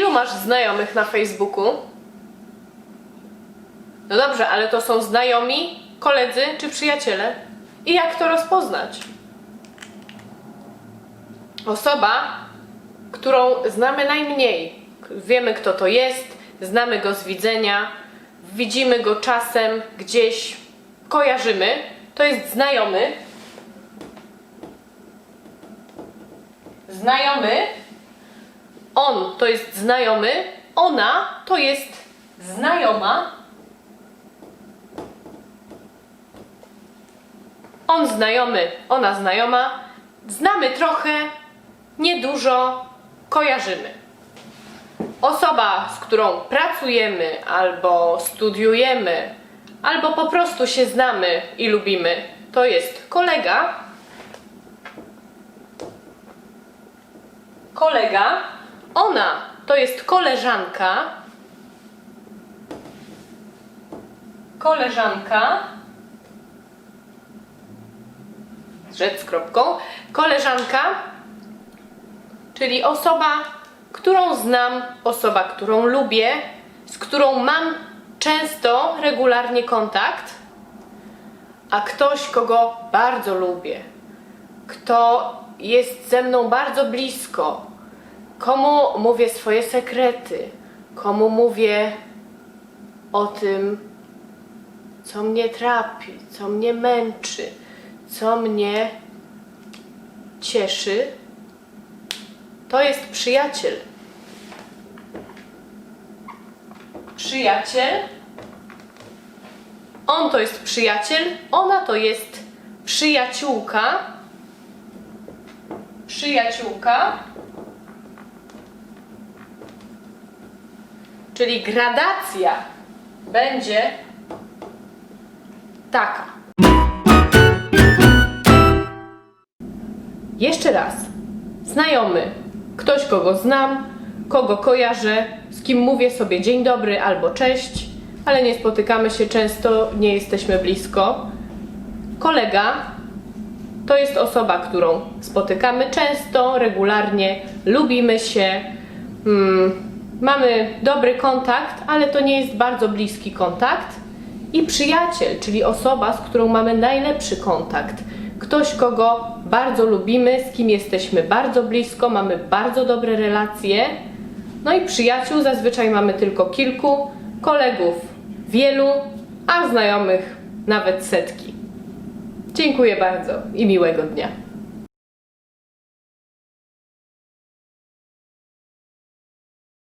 masz znajomych na Facebooku? No dobrze, ale to są znajomi, koledzy czy przyjaciele? I jak to rozpoznać? Osoba, którą znamy najmniej. Wiemy, kto to jest, znamy go z widzenia, widzimy go czasem gdzieś, kojarzymy. To jest znajomy. Znajomy. On to jest znajomy, ona to jest znajoma. On znajomy, ona znajoma. Znamy trochę, niedużo, kojarzymy. Osoba, z którą pracujemy, albo studiujemy, albo po prostu się znamy i lubimy, to jest kolega. Kolega. Ona to jest koleżanka. Koleżanka. Rzecz z kropką. Koleżanka, czyli osoba, którą znam, osoba, którą lubię, z którą mam często, regularnie kontakt, a ktoś, kogo bardzo lubię, kto jest ze mną bardzo blisko, komu mówię swoje sekrety, komu mówię o tym, co mnie trapi, co mnie męczy, co mnie cieszy, to jest przyjaciel. Przyjaciel. On to jest przyjaciel, ona to jest przyjaciółka. Przyjaciółka. Czyli gradacja będzie taka. Jeszcze raz. Znajomy. Ktoś, kogo znam, kogo kojarzę, z kim mówię sobie dzień dobry albo cześć, ale nie spotykamy się często, nie jesteśmy blisko. Kolega to jest osoba, którą spotykamy często, regularnie, lubimy się, mm, mamy dobry kontakt, ale to nie jest bardzo bliski kontakt. I przyjaciel, czyli osoba, z którą mamy najlepszy kontakt. Ktoś, kogo bardzo lubimy, z kim jesteśmy bardzo blisko, mamy bardzo dobre relacje. No i przyjaciół zazwyczaj mamy tylko kilku, kolegów wielu, a znajomych nawet setki. Dziękuję bardzo i miłego dnia.